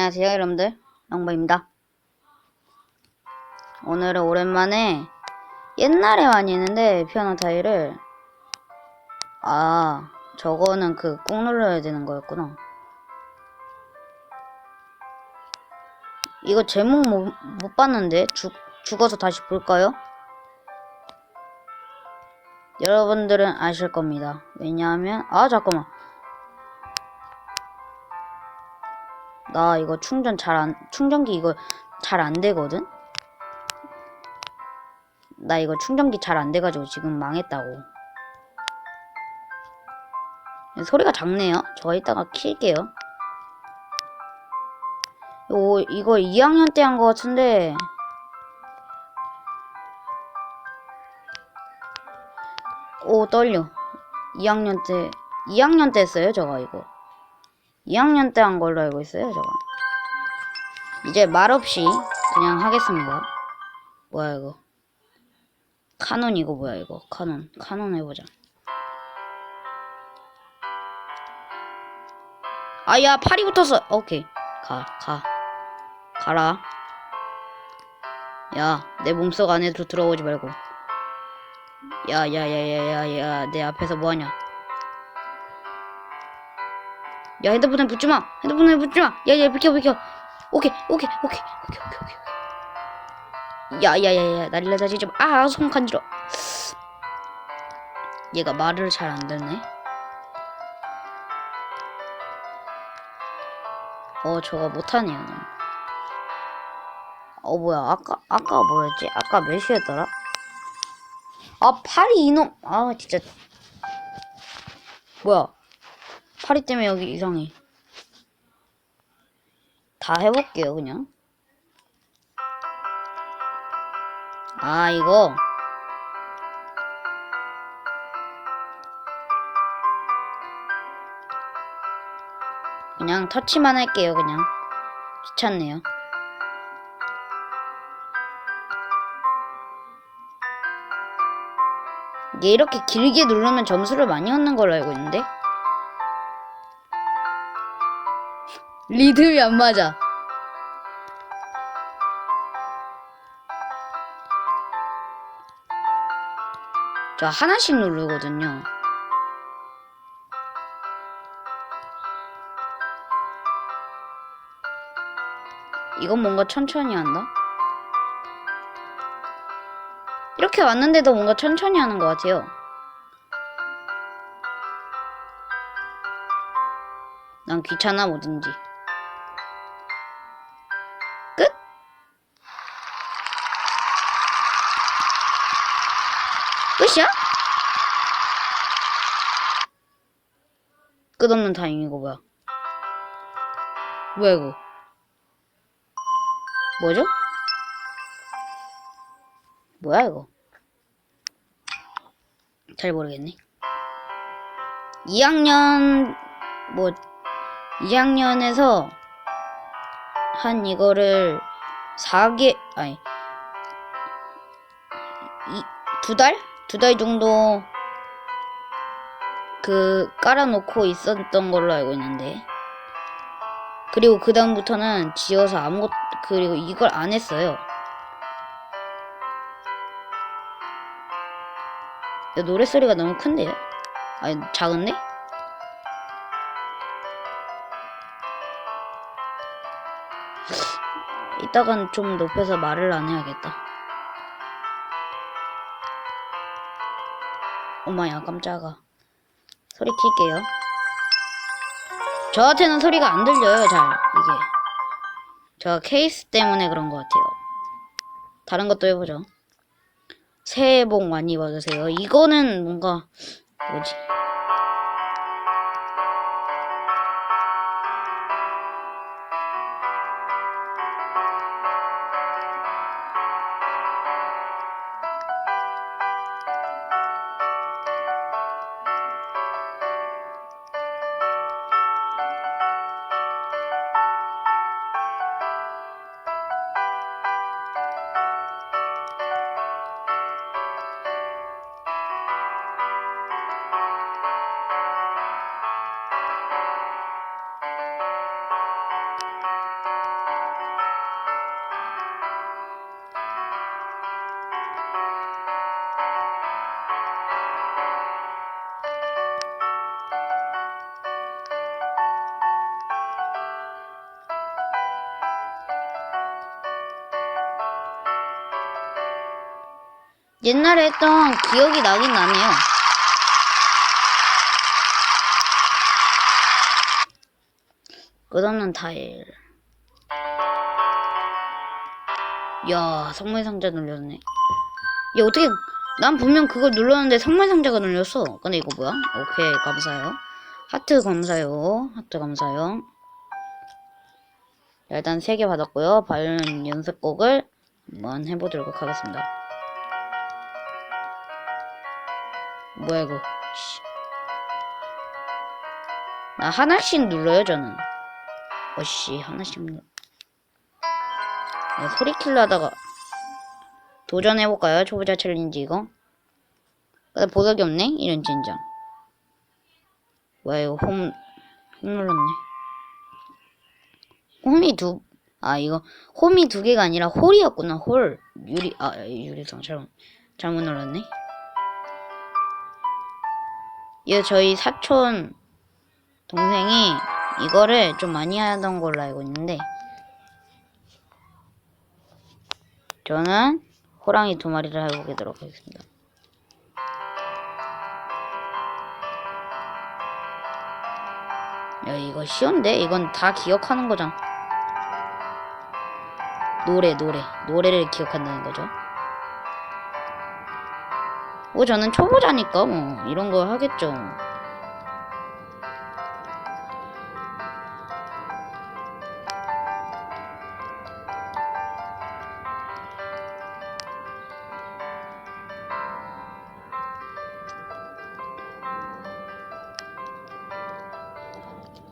안녕하세요 여러분들. 영보입니다. 오늘은 오랜만에 옛날에 많이 했는데 피아노 타일을 아 저거는 그 꾹 눌러야 되는 거였구나. 이거 제목 못, 못 봤는데 죽, 죽어서 다시 볼까요? 여러분들은 아실 겁니다. 왜냐하면 아 잠깐만 나 이거 충전 잘 안, 충전기 이거 잘 안 되거든? 나 이거 충전기 잘 안 돼가지고 지금 망했다고. 소리가 작네요. 저 이따가 킬게요. 요, 이거 2학년 때한거 같은데. 오, 떨려. 2학년 때, 2학년 때 했어요, 저거, 이거. 2학년 때 한 걸로 알고 있어요, 저거. 이제 말없이 그냥 하겠습니다. 뭐야, 이거. 카논 이거 뭐야, 이거. 카논. 카논 해보자. 아, 야, 팔이 붙었어. 오케이. 가, 가. 가라. 야, 내 몸속 안에도 들어오지 말고. 야, 야, 야, 야, 야, 야, 내 앞에서 뭐하냐. 야 핸드폰에 붙지 마. 핸드폰에 붙지 마. 야야 비켜 비켜. 오케이 오케이 오케이 오케이 오케이 오케이. 야야야야 나릴라 다지 좀. 아손 간지러. 얘가 말을 잘 안 듣네. 어 저거 못하네요. 어 뭐야 아까 아까 뭐였지? 아까 몇 시였더라? 아 파리 이놈. 아 진짜. 뭐야? 파리 때문에 여기 이상해. 다 해볼게요, 그냥. 아, 이거. 그냥 터치만 할게요, 그냥. 귀찮네요. 이게 이렇게 길게 누르면 점수를 많이 얻는 걸로 알고 있는데? 리듬이 안 맞아. 저 하나씩 누르거든요. 이건 뭔가 천천히 한다? 이렇게 왔는데도 뭔가 천천히 하는 것 같아요. 난 귀찮아 뭐든지. 끝이야? 끝없는 이거 뭐야? 뭐야 이거? 뭐죠? 뭐야 이거? 잘 모르겠네. 2학년 뭐 2학년에서 한 이거를 4개 아니 이, 두 달? 두 달 정도 그 깔아놓고 있었던 걸로 알고 있는데 그리고 그 다음부터는 지어서 아무것 그리고 이걸 안 했어요. 야, 노래 소리가 너무 큰데요? 아니 작은데? 이따간 좀 높여서 말을 안 해야겠다. 엄마야 깜짝아. 소리 킬게요. 저한테는 소리가 안 들려요 잘 이게. 저 케이스 때문에 그런 것 같아요. 다른 것도 해보죠. 새해 복 많이 받으세요. 이거는 뭔가 뭐지? 옛날에 했던 기억이 나긴 나네요. 끝없는 타일. 야, 선물 상자 눌렸네. 야, 어떻게, 난 분명 그걸 눌렀는데 선물 상자가 눌렸어. 근데 이거 뭐야? 오케이, 감사해요. 하트 감사해요. 하트 감사해요. 자, 일단 3개 받았고요. 바이올린 연습곡을 한번 해보도록 하겠습니다. 뭐야, 이거. 씨. 나 하나씩 눌러요, 저는. 어씨, 하나씩 눌러. 네, 소리 킬러 하다가 도전해볼까요? 초보자 챌린지 이거? 근데 보석이 없네? 이런 진정. 뭐야, 이거 홈, 홈 눌렀네. 홈이 두, 아, 이거, 홈이 두 개가 아니라 홀이었구나, 홀. 유리, 아, 유리성, 잘못, 잘못 눌렀네. 이거 저희 사촌 동생이 이거를 좀 많이 하던 걸로 알고 있는데, 저는 호랑이 두 마리를 해보도록 하겠습니다. 야, 이거 쉬운데? 이건 다 기억하는 거잖아. 노래, 노래. 노래를 기억한다는 거죠. 뭐, 저는 초보자니까, 뭐, 이런 거 하겠죠.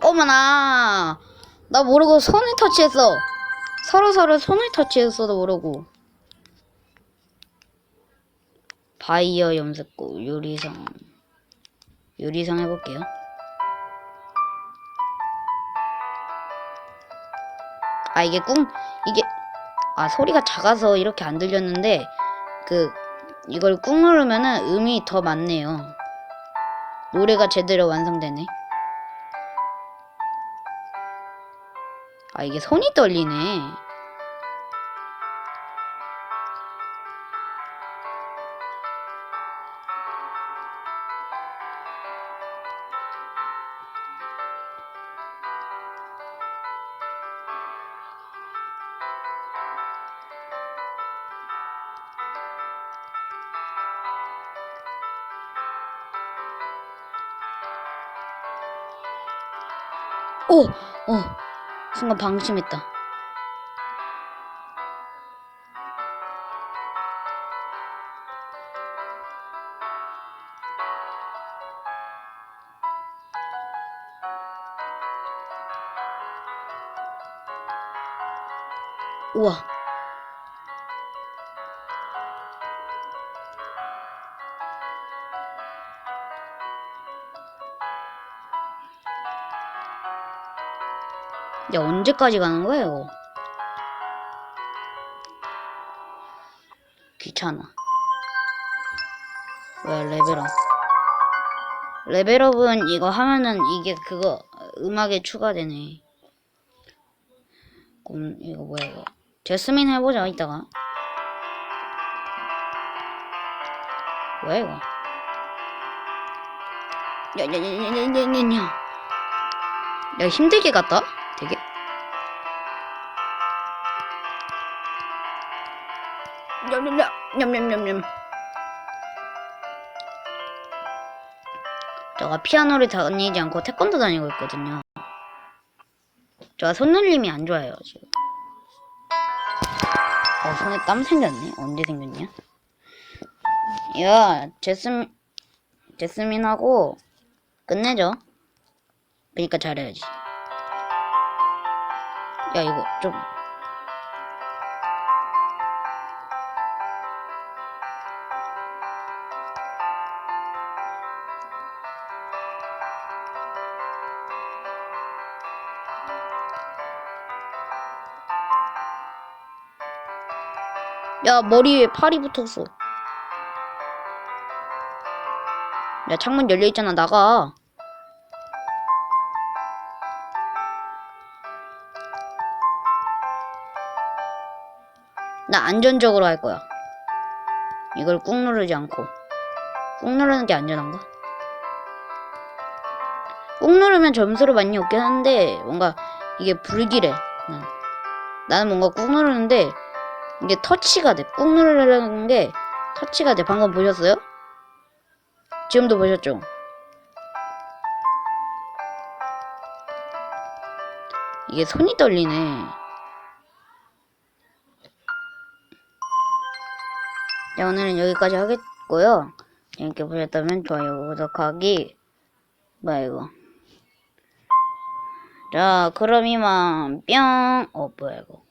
어머나! 나 모르고 손을 터치했어. 서로 서로 손을 터치했어도 모르고. 바이어 염색고 유리성. 유리성 해볼게요. 아, 이게 꿍, 이게, 아, 소리가 작아서 이렇게 안 들렸는데, 그, 이걸 꾹 누르면은 음이 더 많네요. 노래가 제대로 완성되네. 아, 이게 손이 떨리네. 오! 어. 순간 방심했다. 우와. 야, 언제까지 가는 이거? 귀찮아. 왜, 레벨업. 레벨업은 이거 하면은 이게 그거, 음악에 추가되네. 그럼, 이거 뭐야, 이거. 제스민 해보자, 이따가. 뭐야, 이거. 야, 야, 야, 야, 야, 야, 야. 야, 힘들게 갔다? 되게. 냠냠냠, 냠냠냠냠. 제가 피아노를 다니지 않고 태권도 다니고 있거든요. 제가 손놀림이 안 좋아요, 지금. 어, 손에 땀 생겼네? 언제 생겼냐? 야, 제스민, 제스민하고 끝내죠. 그니까 잘해야지. 야, 이거 좀. 야, 머리에 팔이 붙었어. 야, 창문 열려있잖아, 나가. 나 안전적으로 할 거야. 이걸 꾹 누르지 않고 꾹 누르는 게 안전한가? 꾹 누르면 점수를 많이 얻긴 하는데 뭔가 이게 불길해 난. 나는 뭔가 꾹 누르는데 이게 터치가 돼. 꾹 누르는 게 터치가 돼. 방금 보셨어요? 지금도 보셨죠? 이게 손이 떨리네. 자, 오늘은 여기까지 하겠고요. 재밌게 보셨다면 좋아요, 구독하기. 뭐야, 이거. 자, 그럼 이만, 뿅. 어, 뭐야, 이거.